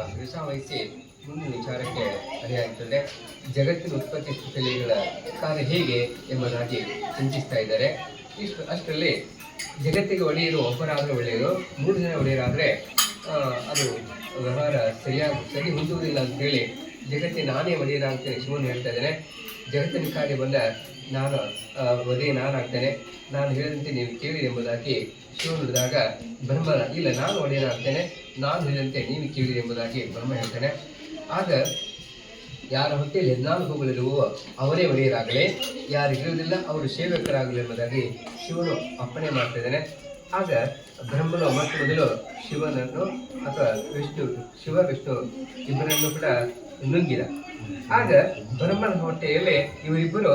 ವಹಿಸಿ ಮುಂದಿನ ವಿಚಾರಕ್ಕೆ ಅರಿಯಾಗ್ತದೆ ಜಗತ್ತಿನ ಉತ್ಪತ್ತಿ ಸ್ಥಿತಿಗಳ ಕಾರ್ಯ ಹೇಗೆ ಎಂಬುದಾಗಿ ಚಿಂತಿಸ್ತಾ ಇದ್ದಾರೆ. ಇಷ್ಟು ಅಷ್ಟರಲ್ಲಿ ಜಗತ್ತಿಗೆ ಒಳ್ಳೆಯರು ಒಬ್ಬರಾದರೆ ಒಳ್ಳೆಯದು, ಮೂರು ಜನ ಒಳ್ಳೆಯರಾದರೆ ಅದು ವ್ಯವಹಾರ ಸರಿಯಾಗಿ, ಸರಿ ಹೊಂದುವುದಿಲ್ಲ ಅಂತ ಜಗತ್ತಿನ ನಾನೇ ಒಡೆಯರ ಅಂತೇಳಿ ಶಿವನು ಹೇಳ್ತಾ ಇದ್ದಾನೆ. ಜಗತ್ತಿನ ಕಾರ್ಯ ಬಂದ ನಾನು ಆ, ಒಡೆಯ ನಾನಾಗ್ತೇನೆ. ನಾನು ಹೇಳಿದಂತೆ ನೀವು ಕೇಳಿ ಎಂಬುದಾಗಿ ಶಿವನು ಹೇಳಿದಾಗ ಬ್ರಹ್ಮ ಇಲ್ಲ ನಾನು ಒಡೆಯನಾಗ್ತೇನೆ ನಾನು ಹೇಳಿದಂತೆ ನೀವು ಕೇಳಿ ಎಂಬುದಾಗಿ ಬ್ರಹ್ಮ ಹೇಳ್ತಾನೆ. ಆಗ ಯಾರ ಹೊಟ್ಟೆಯಲ್ಲಿ ಹದಿನಾಲ್ಕು ಹೋಗಲಿರುವೋ ಅವರೇ ಒಡೆಯರಾಗಲಿ. ಯಾರು ಇರುವುದಿಲ್ಲ ಅವರು ಸೇವಕರಾಗಲಿ ಎಂಬುದಾಗಿ ಶಿವನು ಅಪ್ಪಣೆ ಮಾಡ್ತಾ ಆಗ ಬ್ರಹ್ಮನ ಮತ್ತು ಮೊದಲು ಶಿವನನ್ನು ಅಥವಾ ವಿಷ್ಣು, ಶಿವ, ವಿಷ್ಣು ಇಬ್ಬರನ್ನು ಕೂಡ ನುಂಗಿದ. ಆಗ ಬ್ರಹ್ಮನ ಹೊಟ್ಟೆಯಲ್ಲಿ ಇವರಿಬ್ಬರು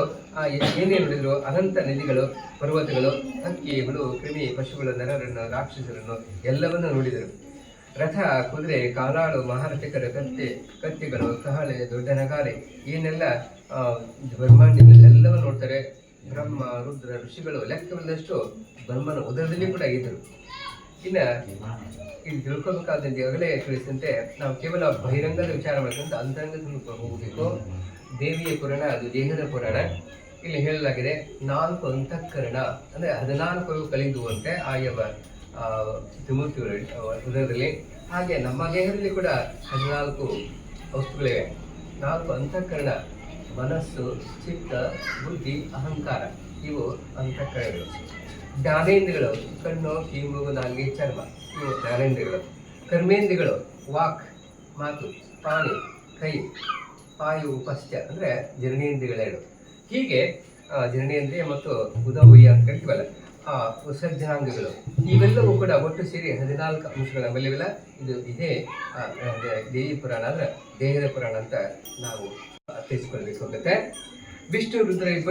ಏನೇ ನೋಡಿದ್ರು ಅನಂತ ನದಿಗಳು, ಪರ್ವತಗಳು ಹಕ್ಕಿ ಹುಳು ಕ್ರಿಮಿ ಪಶುಗಳು, ನರರನ್ನು, ರಾಕ್ಷಸರನ್ನು ಎಲ್ಲವನ್ನೂ ನೋಡಿದರು. ರಥ, ಕುದುರೆ, ಕಾಲಾಳು, ಮಹಾರಥಿಕರ, ಕತ್ತೆ, ಕತ್ತಿಗಳು, ಕಹಳೆ, ದೊಡ್ಡ ನಗಾರೆ, ಏನೆಲ್ಲ ಬ್ರಹ್ಮಾಂಡದಲ್ಲಿ ನೋಡ್ತಾರೆ. ಬ್ರಹ್ಮ, ರುದ್ರ, ಋಷಿಗಳು ಲೆಕ್ಕವಿಲ್ಲದಷ್ಟು ಬ್ರಹ್ಮನ ಉದರದಲ್ಲಿ ಕೂಡ ಇದ್ದರು. ಇನ್ನ ಇಲ್ಲಿ ತಿಳ್ಕೊಬೇಕಾದಂತೆ ಈಗಾಗಲೇ ತಿಳಿಸಿದಂತೆ ನಾವು ಕೇವಲ ಬಹಿರಂಗದ ವಿಚಾರ ಮಾಡ್ಕೊಂಡು ಅಂತರಂಗದ ಹೋಗಬೇಕು. ದೇವಿಯ ಪುರಾಣ, ಅದು ದೇಹದ ಪುರಾಣ. ಇಲ್ಲಿ ಹೇಳಲಾಗಿದೆ, ನಾಲ್ಕು ಅಂತಃಕರಣ, ಅಂದ್ರೆ ಹದಿನಾಲ್ಕು ಕಲಿದುವಂತೆ ಆಯವ ತ್ರಿಮೂರ್ತಿಗಳ ಉದರದಲ್ಲಿ. ಹಾಗೆ ನಮ್ಮ ದೇಹದಲ್ಲಿ ಕೂಡ ಹದಿನಾಲ್ಕು ವಸ್ತುಗಳಿವೆ. ನಾಲ್ಕು ಅಂತಃಕರಣ. ಮನಸ್ಸು, ಚಿತ್ತ, ಬುದ್ಧಿ, ಅಹಂಕಾರ, ಇವು ಅಂತಃಕರಣಗಳು. ಜ್ಞಾನೇಂದ್ರಗಳು ಕಣ್ಣು ಕಿವಿ ನಾಲ್ಗೆ, ಚರ್ಮ, ಇವು ಜ್ಞಾನೇಂದ್ರಗಳು ಕರ್ಮೇಂದ್ರಗಳು ವಾಕ್, ಮಾತು, ಪ್ರಾಣಿ, ಕೈ ಪಾಯು ಪಶ್ಚ ಅಂದ್ರೆ ಜಿರಣೇಂದ್ರಿಗಳೆರಡು ಹೀಗೆ ಜಿರಣೇಂದ್ರಿಯ ಮತ್ತು ಉದವುಯ್ಯ ಅಂತ ಕರಿತೀವಲ್ಲ, ಆ ವಿಸರ್ಜನಾಂಗಗಳು ಇವೆಲ್ಲವೂ ಕೂಡ ಒಟ್ಟು ಸೇರಿ ಹದಿನಾಲ್ಕು ಅಂಶಗಳ ನಮ್ಮಲ್ಲಿವೆಲ್ಲ ಇದು ಇದೇ ದೇವಿ ಪುರಾಣ ಅಂದ್ರೆ ದೇಹದ ಪುರಾಣ ಅಂತ ನಾವು ಅರ್ಥೈಸ್ಕೊಳ್ಬೇಕಾಗುತ್ತೆ ವಿಷ್ಣು ರುದ್ರ ಇಬ್ಬರು